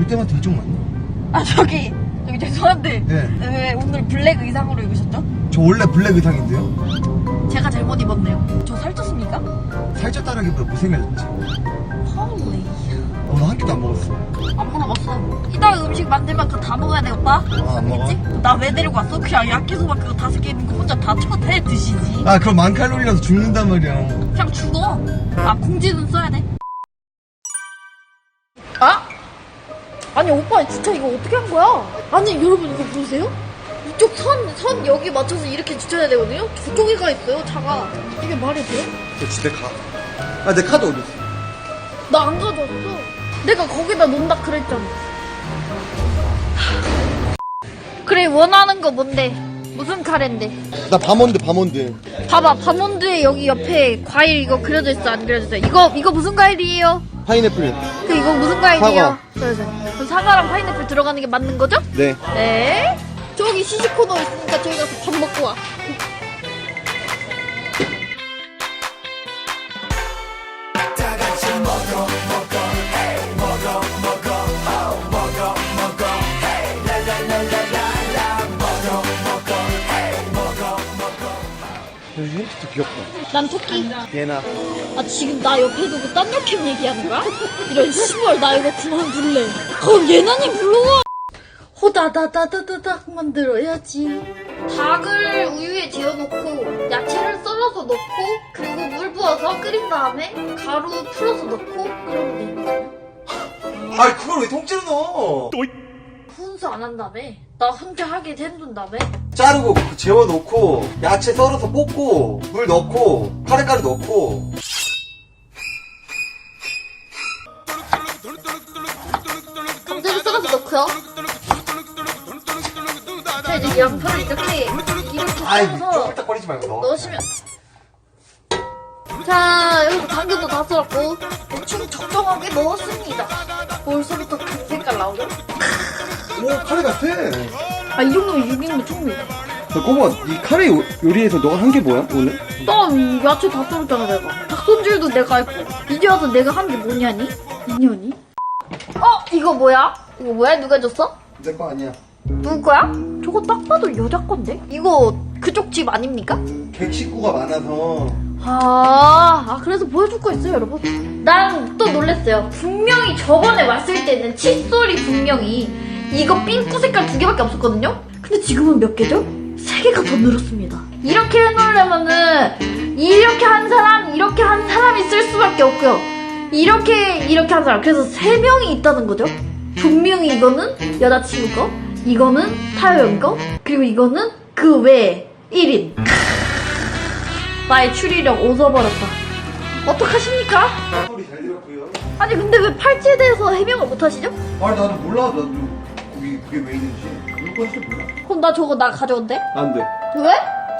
롯데마트 이쪽 맞나? 아 저기 저기 죄송한데 네. 왜 오늘 블랙 의상으로 입으셨죠? 저 원래 블랙 의상인데요? 제가 잘못 입었네요. 저 살쪘습니까? 살쪘다라기보다 못생겨졌지. 헐리. 어, 나한 끼도 안 먹었어. 안 먹어봤어. 이따가 음식 만들면 그거 다 먹어야 돼 오빠. 아, 안 먹어? 나 왜 데리고 왔어? 그냥 야끼소바 그거 다섯 개 있는 거 혼자 다 쳐대 드시지. 아, 그럼 만 칼로리라서 죽는단 말이야. 그냥 죽어. 아 공지는 써야 돼. 아니 오빠 진짜 이거 어떻게 한 거야? 아니 여러분 이거 보세요? 이쪽 선, 선 여기 맞춰서 이렇게 주차해야 되거든요? 저쪽에 가 있어요 차가 이게 말이 돼? 너 집에 가. 아, 내 카드 어디 있어? 나 안 가져왔어 내가 거기다 놓는다 그랬잖아 그래 원하는 거 뭔데? 무슨 카레인데? 나 바몬드, 바몬드. 봐봐 바몬드에 여기 옆에 과일 이거 그려져 있어 안 그려져 있어 이거 이거 무슨 과일이에요? 파인애플. 그 이거 무슨 과일이에요? 사과. 그 사과랑 파인애플 들어가는 게 맞는 거죠? 네. 네. 저기 시식코너 있으니까 저기 가서 밥 먹고 와. 햄스터 귀엽다. 난 토끼. 얘나. 아 지금 나 옆에 두고 딴 역캠 얘기하는 거야? 이런 시벌 나 이거 그만둘래. 그럼 예나님 불러와. 호다다다다다닥 만들어야지. 닭을 우유에 재워놓고 야채를 썰어서 넣고 그리고 물 부어서 끓인 다음에 가루 풀어서 넣고 그러면 되는 거야. 아, 그걸 왜 통째로 넣어? 훈수 안 한다며? 나 혼자 하게 해둔다며? 자르고 재워놓고 야채 썰어서 볶고 물 넣고 카레가루 넣고 감자를 썰어서 넣고요. 자 이제 양파를 이렇게 이렇게 아이 썰어서 쪼글딱거리지 말고 넣어 넣으시면 자 여기서 당근도 다 썰었고 대충 적정하게 넣었습니다. 벌써부터 그 색깔 나오죠? 오 카레 같아 아 이 정도면 6인분 충분해. 야 꼬마 이 카레 요, 요리에서 너가 한 게 뭐야 오늘? 나 야채 다 썰었잖아 내가. 닭 손질도 내가 했고 이제 와서 내가 한 게 뭐냐니? 인연이? 어 이거 뭐야? 이거 뭐야? 누가 줬어? 내 거 아니야 누구 거야? 저거 딱 봐도 여자 건데? 이거 그쪽 집 아닙니까? 객 식구가 많아서 아, 아 그래서 보여줄 거 있어요 여러분 난 또 놀랬어요 분명히 저번에 왔을 때는 칫솔이 분명히 이거 핑크 색깔 두 개밖에 없었거든요 근데 지금은 몇 개죠? 세 개가 더 늘었습니다 이렇게 해놓으려면은 이렇게 한 사람 이렇게 한 사람이 쓸 수밖에 없고요 이렇게 이렇게 한 사람 그래서 세 명이 있다는 거죠 분명히 이거는 여자친구 거 이거는 타요형 거 그리고 이거는 그 외에 1인 나의 추리력 웃어버렸다. 어떡하십니까? 소리 잘 들었고요 아니 근데 왜 팔찌에 대해서 해명을 못하시죠? 아니 나도 몰라 나도 그게, 그게 왜 있는지 이거 진짜 몰라 그럼 나 저거 나 가져온대? 안 돼. 왜?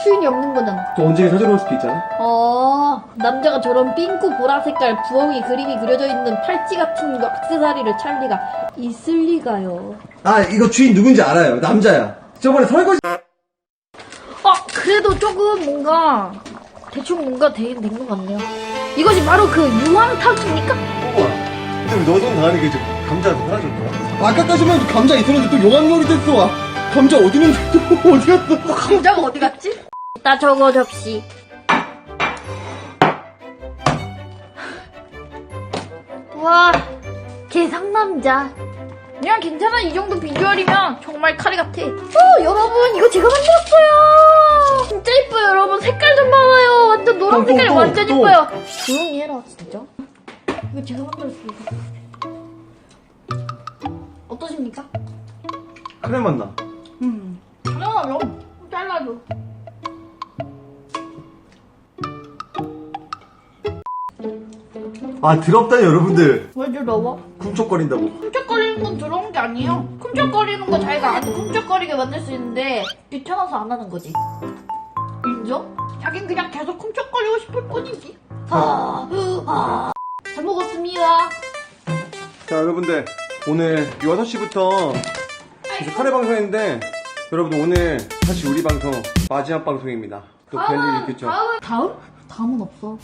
주인이 없는 거잖아. 또 언제 사주러 올 수도 있잖아. 어, 남자가 저런 핑크 보라 색깔 부엉이 그림이 그려져 있는 팔찌 같은 거 액세서리를 찰 리가 있을 리가요. 아, 이거 주인 누군지 알아요. 남자야. 저번에 설거지. 어, 그래도 조금 뭔가 대충 뭔가 되긴 된 것 같네요. 이것이 바로 그 유황탕입니까? 꼬마 근데 너도 나는 게 감자도 사라질 거야? 아까까지만 해도 감자 있었는데 또 용암 요리 됐어. 와. 감자 어디 있는데 또 어디 갔어? 감자가 어디 갔지? 나 저거 접시. 와, 개상남자. 그냥 괜찮아. 이 정도 비주얼이면 정말 카레 같아. 어, 여러분, 이거 제가 만들었어요. 진짜 이뻐요, 여러분. 색깔 좀 봐봐요. 완전 노란 또, 색깔 또, 완전 또. 이뻐요. 조용히 해라, 진짜. 이거 제가 만들었어요. 어떠십니까? 카레 맛나. 음. 잘라줘. 잘라줘. 아, 더럽다니, 여러분들. 왜 더러워? 쿰쩍거린다고. 쿵짝거리는 건 더러운 게 아니에요. 쿵짝거리는 거 자기가 아주 쿵짝거리게 만들 수 있는데 귀찮아서 안 하는 거지. 인정? 자긴 그냥 계속 쿵짝거리고 싶을 뿐이지. 아, 아. 잘 먹었습니다. 자, 여러분들. 오늘 6시부터 이제 카레 방송했는데, 여러분 오늘 사실 우리 방송 마지막 방송입니다. 또 별일 있겠죠? 다음? 다음은 없어.